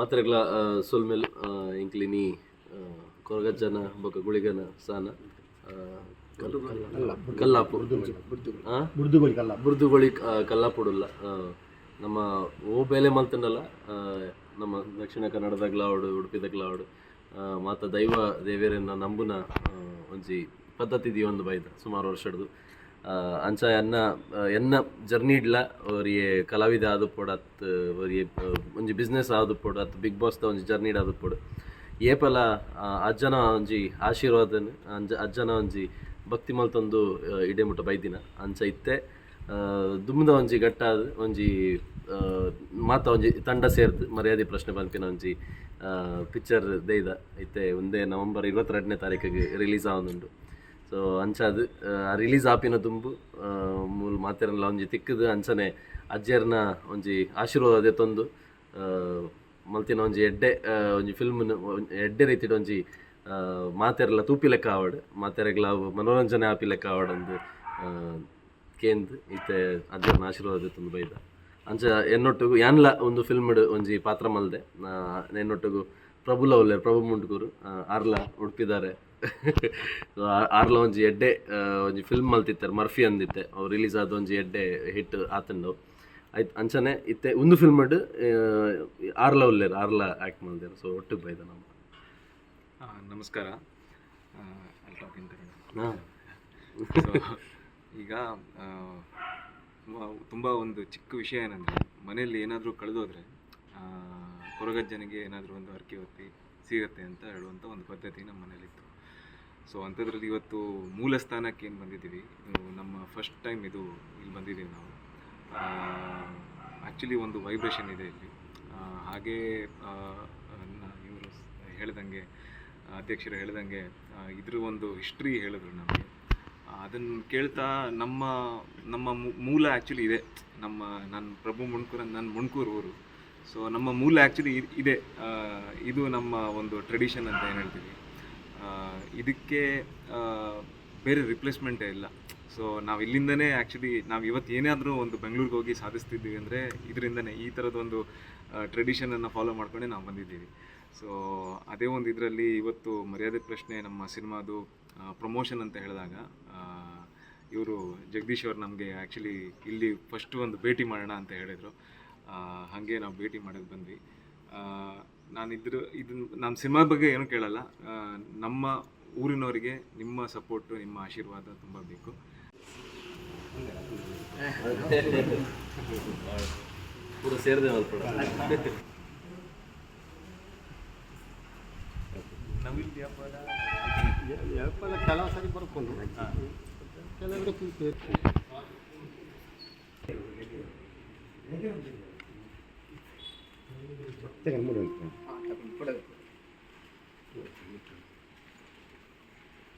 ಮಾತ್ರೆಗಳ ಸೊಲ್ಮೆಲ್ ಇಂಕ್ಲಿನಿ ಕೊರಗಜ್ಜನ ಬೊಕ ಗುಳಿಗನ ಸಾನ ಕಲ್ಲಾಪು? ಬುರ್ದುಗೋಳಿ ಕಲ್ಲ ಕಲ್ಲಾಪುಡುಲ್ಲ. ನಮ್ಮ ಓ ಬೇಲೆ ಮಲ್ತಂಡಲ್ಲ ನಮ್ಮ ದಕ್ಷಿಣ ಕನ್ನಡದ ಗ್ಲಾವ್ಡ್ ಉಡುಪಿದ ಆವಡು ಆ, ಮಾತ ದೈವ ದೇವೇರನ್ನ ನಂಬುನ ಒಂಜಿ ಪದ್ಧತಿ ಒಂದು ಬೈದ ಸುಮಾರು ವರ್ಷಡ್ದು. ಅಂಚ ಎನ್ನ ಎನ್ನ ಜರ್ನಿಡ್ಲ ಅವರಿಗೆ ಕಲಾವಿದ ಆದ ಪೋಡತ್ ಅವರಿಗೆ ಒಂಜಿ ಬಿಸ್ನೆಸ್ ಆದು ಪೋಡತ್ ಬಿಗ್ ಬಾಸ್ದ ಒಂಜಿ ಜರ್ನಿಡ್ ಆದ ಏಪಲ ಅಜ್ಜನ ಒಂಜಿ ಆಶೀರ್ವಾದ, ಅಂಜ, ಅಜ್ಜನ ಒಂಜಿ ಭಕ್ತಿ ಮಲ್ತೊಂದು ಇಡೆ ಮುಟ್ಟ ಬೈದಿನ. ಅಂಚ ಇತ್ತೆ ದುಮ್ದ ಒಂಜಿ ಗಟ್ಟಾದ್ ಒಂಜಿ ಮಾತ ಒಂಜಿ ತಂಡ ಸೇರ್ದು, ಮರ್ಯಾದೆ ಪ್ರಶ್ನೆ ಪಂಪಿನ ಒಂಜಿ ಪಿಕ್ಚರ್ ದೈದ. ಇತ್ತೆ ಒಂದೇ ನವೆಂಬರ್ ಇರುವತ್ತೆರಡನೇ ತಾರೀಕಿಗೆ ರಿಲೀಸ್ ಆವೊಂದುಂಡು ಸೊ ಅಂಚಾದ್ ರಿಲೀಸ್ ಆಪಿನ ತುಂಬು ಮೂಲ ಮಾತೆರಲ್ಲ ಒಂಜಿ ತಿಕ್ಕದು, ಅಂಚನೆ ಅಜ್ಜೆರ್ನ ಒಂಜಿ ಆಶೀರ್ವಾದ ತಂದು ಮಲ್ತಿನ ಒಂಜಿ ಎಡ್ಡೆ ಒಂಜಿ ಫಿಲ್ಮ್ ಎಡ್ಡೆ ರೀತಿಡ್ ಒಂಜಿ ಮಾತೇರಲ್ಲ ಮಾತೆರ್ಲ ತೂಪಿ ಲೆಕ್ಕ ಆವಡ್ ಮಾತೆರೆಗ್ಲ ಮನೋರಂಜನೆ ಆಪಿ ಲೆಕ್ಕ ಆವಡ್ ಒಂದು ಕೇಂದ್ ಇತ್ತೆ ಅಜ್ಜರ್ನ ಆಶೀರ್ವಾದ ತಂದು ಬೈದ. ಅಂಚ ಎನ್ನೊಟ್ಟಿಗೂ, ಯಾನ್ಲ ಒಂದು ಫಿಲ್ಮ್ ಒಂಜಿ ಪಾತ್ರ ಮಲ್ದೆ ಎನ್ನೊಟ್ಟಿಗೂ ಪ್ರಭುಲ ಒಲ್ಲೆ ಪ್ರಭು ಮುಂಡ್ಕೂರು. ಆ, ಆರ್ಲ ಉಡುಪಿದ್ದಾರೆ ಆರ್ಲ ಒಂಜಿ ಎಡ್ಡೆ ಒಂಜಿ ಫಿಲ್ಮ್ ಮಲ್ತಿತ್ತಾರೆ ಮರ್ಫಿ ಅಂದಿತ್ತೆ. ಅವ್ರು ರಿಲೀಸ್ ಆದ ಒಂಜಿ ಎಡ್ಡೆ ಹಿಟ್ ಆತಂಡು. ಆಯ್ತು ಅಂಚನೆ ಇತ್ತೆ ಒಂದು ಫಿಲ್ಮ್ ಅಡ್ ಆರ್ಲ ಉಲ್ಲೇರು ಆರ್ಲ ಆ್ಯಕ್ಟ್ ಮಾಡಿದ್ರು ಸೊ ಒಟ್ಟು ಬೈದ ನಮ್ಮ ನಮಸ್ಕಾರ. ಈಗ ತುಂಬಾ ತುಂಬ ಒಂದು ಚಿಕ್ಕ ವಿಷಯ ಏನಂದ್ರೆ ಮನೆಯಲ್ಲಿ ಏನಾದರೂ ಕಳೆದೋದ್ರೆ ಕೊರಗಜ್ಜನಿಗೆ ಏನಾದರೂ ಒಂದು ಹರಕೆ ಹೊತ್ತಿ ಸಿಗುತ್ತೆ ಅಂತ ಹೇಳುವಂಥ ಒಂದು ಪದ್ಧತಿ ನಮ್ಮ ಮನೇಲಿತ್ತು ಸೊ ಅಂಥದ್ರಲ್ಲಿ ಇವತ್ತು ಮೂಲ ಸ್ಥಾನಕ್ಕೆ ಏನು ಬಂದಿದ್ದೀವಿ? ಇದು ನಮ್ಮ ಫಸ್ಟ್ ಟೈಮ್ ಇದು ಇಲ್ಲಿ ಬಂದಿದ್ದೀವಿ ನಾವು. ಆ್ಯಕ್ಚುಲಿ ಒಂದು ವೈಬ್ರೇಷನ್ ಇದೆ ಇಲ್ಲಿ. ಹಾಗೇ ಇವರು ಹೇಳ್ದಂಗೆ, ಅಧ್ಯಕ್ಷರು ಹೇಳ್ದಂಗೆ ಇದ್ರ ಒಂದು ಹಿಸ್ಟ್ರಿ ಹೇಳಿದ್ರು ನಮಗೆ. ಅದನ್ನು ಕೇಳ್ತಾ ನಮ್ಮ ನಮ್ಮ ಮೂಲ ಆ್ಯಕ್ಚುಲಿ ಇದೆ. ನಮ್ಮ ನನ್ನ ಪ್ರಭು ಮುಣ್ಕೂರು ನನ್ನ ಮುಣ್ಕೂರು ಊರು. ಸೊ ನಮ್ಮ ಮೂಲ ಆ್ಯಕ್ಚುಲಿ ಇದೆ. ಇದು ನಮ್ಮ ಒಂದು ಟ್ರೆಡಿಷನ್ ಅಂತ ಏನು ಹೇಳ್ತೀವಿ. ಇದಕ್ಕೆ ಬೇರೆ ರಿಪ್ಲೇಸ್ಮೆಂಟೇ ಇಲ್ಲ. ಸೊ ನಾವು ಇಲ್ಲಿಂದನೇ ಆ್ಯಕ್ಚುಲಿ ನಾವು ಇವತ್ತು ಏನಾದರೂ ಒಂದು ಬೆಂಗಳೂರಿಗೆ ಹೋಗಿ ಸಾಧಿಸ್ತಿದ್ದೀವಿ ಅಂದರೆ ಇದರಿಂದನೇ ಈ ಥರದೊಂದು ಟ್ರೆಡಿಷನನ್ನು ಫಾಲೋ ಮಾಡ್ಕೊಂಡೇ ನಾವು ಬಂದಿದ್ದೀವಿ. ಸೊ ಅದೇ ಒಂದು ಇದರಲ್ಲಿ ಇವತ್ತು ಮರ್ಯಾದೆ ಪ್ರಶ್ನೆ ನಮ್ಮ ಸಿನಿಮಾದು ಪ್ರಮೋಷನ್ ಅಂತ ಹೇಳಿದಾಗ ಇವರು ಜಗದೀಶ್ ಅವ್ರು ನಮಗೆ ಆ್ಯಕ್ಚುಲಿ ಇಲ್ಲಿ ಫಸ್ಟ್ ಒಂದು ಭೇಟಿ ಮಾಡೋಣ ಅಂತ ಹೇಳಿದರು. ಹಾಗೆ ನಾವು ಭೇಟಿ ಮಾಡೋದು ಬಂದ್ವಿ. ಆ, ನಾನು ಇದ್ರ ಇದನ್ನ ನಮ್ಮ ಸಿನಿಮಾ ಬಗ್ಗೆ ಏನು ಕೇಳಲ್ಲ. ನಮ್ಮ ಊರಿನವರಿಗೆ ನಿಮ್ಮ ಸಪೋರ್ಟು ನಿಮ್ಮ ಆಶೀರ್ವಾದ ತುಂಬ ಬೇಕು. ಕೆಲವು ಸರಿ ಬರ್ಕೊಂಡು. ಕೆಲವರು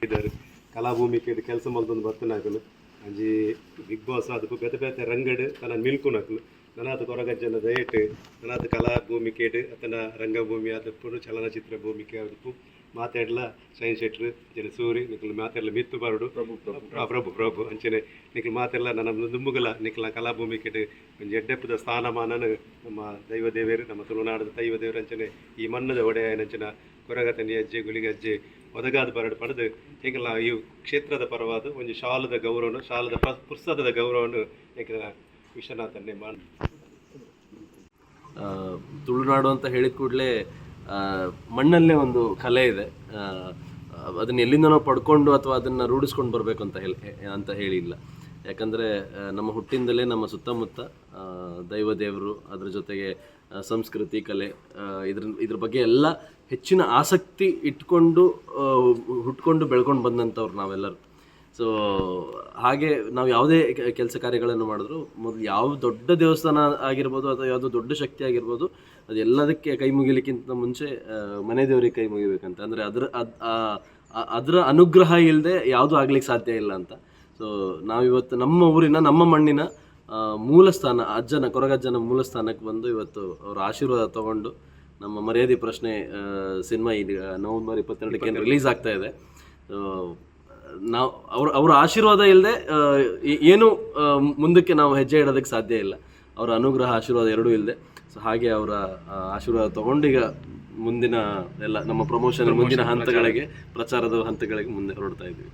ಇದ್ದಾರೆ ಕಲಾಭೂಮಿಕೆ ಇದು ಕೆಲಸ ಮಲ್ದೊಂದು ಬರ್ತನಾಕಲು ಅಂಜಿ ಬಿಗ್ ಬಾಸ್ ಅದು ಬೇತೆ ಬೇತೆ ರಂಗಡ್ ತನ್ನ ನಿಲ್ಕುನಕಲು ನನಾದ ಕೊರಗಜ್ಜನ ದಯಟ್ ನನಾದ ಕಲಾ ಭೂಮಿಕೇಡ್ ಅತನ ರಂಗಭೂಮಿ ಆದ ಪುರು ಚಲನಚಿತ್ರ ಭೂಮಿಕೆ ಅದಕ್ಕೂ ಮಾತಾಡ್ಲ ಶೈನ್ ಶೆಟ್ರು ಜನ ಸೂರಿ ನಿಖಲ್ ಮಾತಾಡ್ಲ ಮಿತ್ತು ಬರಡು. ಪ್ರಭು ಪ್ರಭು. ಪ್ರಭು ಅಂಚನೆ. ನಿಖಲ್ ಮಾತೆಲ್ಲ ನನ್ನ ದುಂಬುಗಲ ನಿಖಲ ಕಲಾಭೂಮಿಕೆಡ್ ಒಂದು ಎಡ್ಡೆಪ್ಪದ ಸ್ಥಾನಮಾನನ ನಮ್ಮ ದೈವ ದೇವರು ನಮ್ಮ ತುಳುನಾಡದ ದೈವ ದೇವರು ಅಂಚನೆ. ಈ ಮಣ್ಣದ ಒಡೆಯ ಅಂಚನ ಕೊರಗತನಿ ಅಜ್ಜೆ ಗುಳಿಗಜ್ಜೆ ಒದಗಾದ ಬರಡು ಪಡೆದು ಹೀಗೆಲ್ಲ ಈ ಕ್ಷೇತ್ರದ ಪರವಾದ ಒಂದು ಶಾಲದ ಗೌರವನು ಶಾಲದ ಪ ಪುಸ್ತಕದ ಗೌರವನು ಈಗ ವಿಶ್ವನಾಥನ್ನೇ ಮಾಡ ಆ, ತುಳುನಾಡು ಅಂತ ಹೇಳಿದ ಕೂಡಲೇ ಮಣ್ಣಲ್ಲೇ ಒಂದು ಕಲೆ ಇದೆ. ಅದನ್ನ ಎಲ್ಲಿಂದನೋ ಪಡ್ಕೊಂಡು ಅಥವಾ ಅದನ್ನು ರೂಢಿಸ್ಕೊಂಡು ಬರಬೇಕು ಅಂತ ಹೇಳಿ ಅಂತ ಹೇಳಿಲ್ಲ. ಯಾಕಂದರೆ ನಮ್ಮ ಹುಟ್ಟಿಂದಲೇ ನಮ್ಮ ಸುತ್ತಮುತ್ತ ದೈವ ದೇವರು, ಅದ್ರ ಜೊತೆಗೆ ಸಂಸ್ಕೃತಿ, ಕಲೆ ಇದ್ರ ಇದ್ರ ಬಗ್ಗೆ ಎಲ್ಲ ಹೆಚ್ಚಿನ ಆಸಕ್ತಿ ಇಟ್ಕೊಂಡು ಹುಟ್ಕೊಂಡು ಬೆಳ್ಕೊಂಡು ಬಂದಂಥವ್ರು ನಾವೆಲ್ಲರೂ. ಸೊ ಹಾಗೆ ನಾವು ಯಾವುದೇ ಕೆಲಸ ಕಾರ್ಯಗಳನ್ನು ಮಾಡಿದ್ರು ಮೊದಲು ಯಾವ ದೊಡ್ಡ ದೇವಸ್ಥಾನ ಆಗಿರ್ಬೋದು ಅಥವಾ ಯಾವುದೋ ದೊಡ್ಡ ಶಕ್ತಿ ಆಗಿರ್ಬೋದು ಅದು ಎಲ್ಲದಕ್ಕೆ ಕೈ ಮುಗಿಲಿಕ್ಕಿಂತ ಮುಂಚೆ ಮನೆ ದೇವರಿಗೆ ಕೈ ಮುಗಿಬೇಕಂತ. ಅಂದರೆ ಅದರ ಅದು ಅದರ ಅನುಗ್ರಹ ಇಲ್ಲದೆ ಯಾವುದೂ ಆಗ್ಲಿಕ್ಕೆ ಸಾಧ್ಯ ಇಲ್ಲ ಅಂತ. ಸೊ ನಾವಿವತ್ತು ನಮ್ಮ ಊರಿನ ನಮ್ಮ ಮಣ್ಣಿನ ಮೂಲ ಸ್ಥಾನ ಅಜ್ಜನ ಕೊರಗಜ್ಜನ ಮೂಲ ಸ್ಥಾನಕ್ಕೆ ಬಂದು ಇವತ್ತು ಅವರ ಆಶೀರ್ವಾದ ತಗೊಂಡು ನಮ್ಮ ಮರ್ಯಾದೆ ಪ್ರಶ್ನೆ ಸಿನಿಮಾ ಈಗ ನವೆಂಬರ್ ಇಪ್ಪತ್ತೆರಡಕ್ಕೆ ರಿಲೀಸ್ ಆಗ್ತಾ ಇದೆ. ಸೊ ನಾವು ಅವ್ರ ಅವ್ರ ಆಶೀರ್ವಾದ ಇಲ್ಲದೆ ಏನು ಮುಂದಕ್ಕೆ ನಾವು ಹೆಜ್ಜೆ ಇಡೋದಕ್ಕೆ ಸಾಧ್ಯ ಇಲ್ಲ. ಅವರ ಅನುಗ್ರಹ ಆಶೀರ್ವಾದ ಎರಡೂ ಇಲ್ಲದೆ ಸೊ ಹಾಗೆ ಅವರ ಆಶೀರ್ವಾದ ತಗೊಂಡೀಗ ಮುಂದಿನ ಎಲ್ಲ ನಮ್ಮ ಪ್ರಮೋಷನ್ ಮುಂದಿನ ಹಂತಗಳಿಗೆ ಪ್ರಚಾರದ ಹಂತಗಳಿಗೆ ಮುಂದೆ ಹೊರಡ್ತಾ ಇದ್ದೀವಿ.